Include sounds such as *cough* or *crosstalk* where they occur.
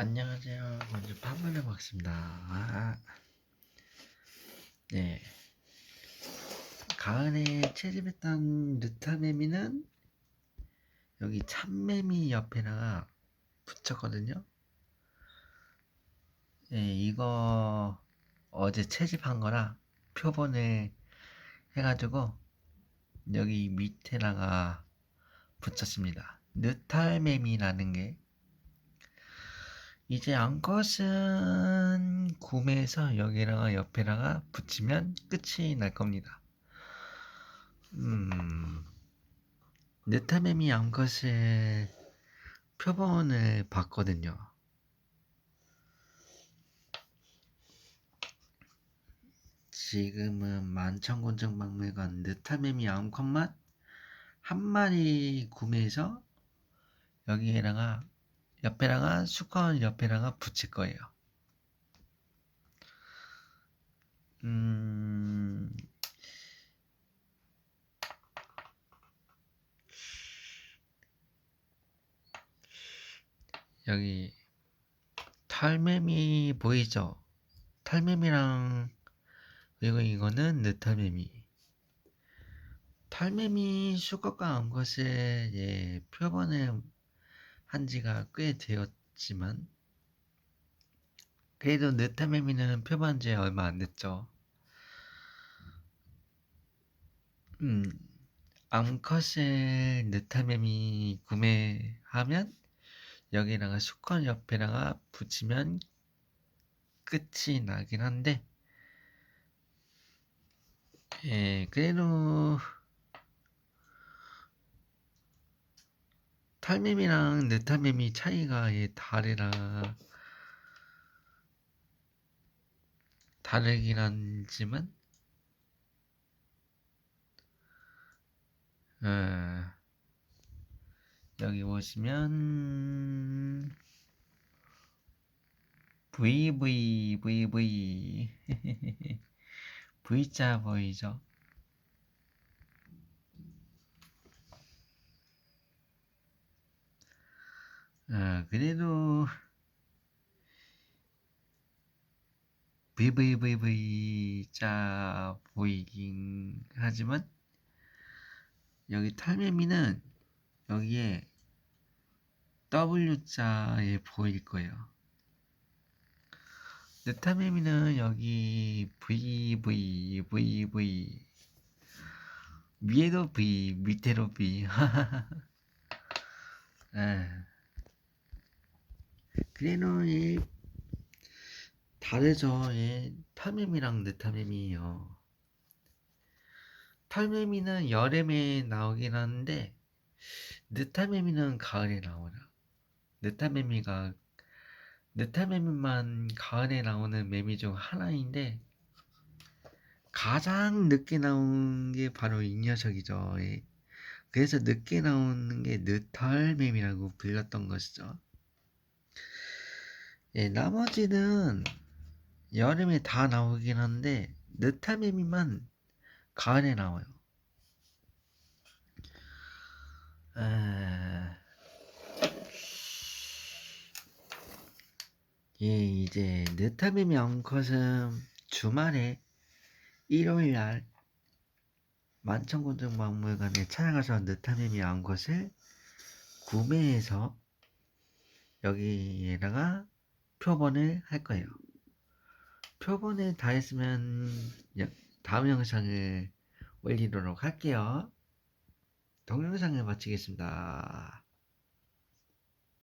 안녕하세요. 먼저 판문을 먹습니다. 아, 네. 가을에 채집했던 느타매미는 여기 참매미 옆에다가 붙였거든요. 네, 이거 어제 채집한 거라 표본을 해가지고 여기 밑에다가 붙였습니다. 느탈매미라는 게 이제 암컷은 구매해서 여기다가 옆에다가 붙이면 끝이 날 겁니다. 음, 느타메미 암컷을 표본을 봤거든요. 지금은 만천곤증박물관 느타메미 암컷만 한 마리 구매해서 여기에다가 옆에다가 수컷 옆에다가 붙일 거예요. 음, 여기 탈매미 보이죠? 탈매미랑 그리고 이거는 느탈매미. 탈매미 수컷과 암컷을 예, 표본을 한 지가 꽤 되었지만 그래도 느타메미는 표본 지 얼마 안 됐죠. 음, 암컷의 느타메미 구매하면 여기다가 수컷 옆에다가 붙이면 끝이 나긴 한데 예, 그래도 탈매미랑 느타매미 차이가 예, 다르라 다르긴 하지만 어, 여기 보시면 VV VV *laughs* V자 보이죠? 아, 그래도 VVVV 자 보이긴 하지만 여기 탈매미는 여기에 W자에 보일 거예요. 느타매미는 여기 VV VV 위에도 V 밑에도 V 아. *laughs* 그래도 이 다르죠. 예. 탈매미랑 느타매미요. 탈매미는 여름에 나오긴 하는데 느타매미는 가을에 나오나. 느타매미가 느타매미만 가을에 나오는 매미 중 하나인데 가장 늦게 나온 게 바로 이 녀석이죠. 예. 그래서 늦게 나오는 게 느털매미라고 불렸던 것이죠. 예, 나머지는 여름에 다 나오긴 한데 느타매미만 가을에 나와요. 아... 예, 이제 느타매미 암컷은 주말에 일요일 날 만천곤증박물관에 찾아가서 느타매미 암컷을 구매해서 여기에다가 표본을 할 거예요. 표본을 다 했으면 다음 영상을 올리도록 할게요. 동영상을 마치겠습니다.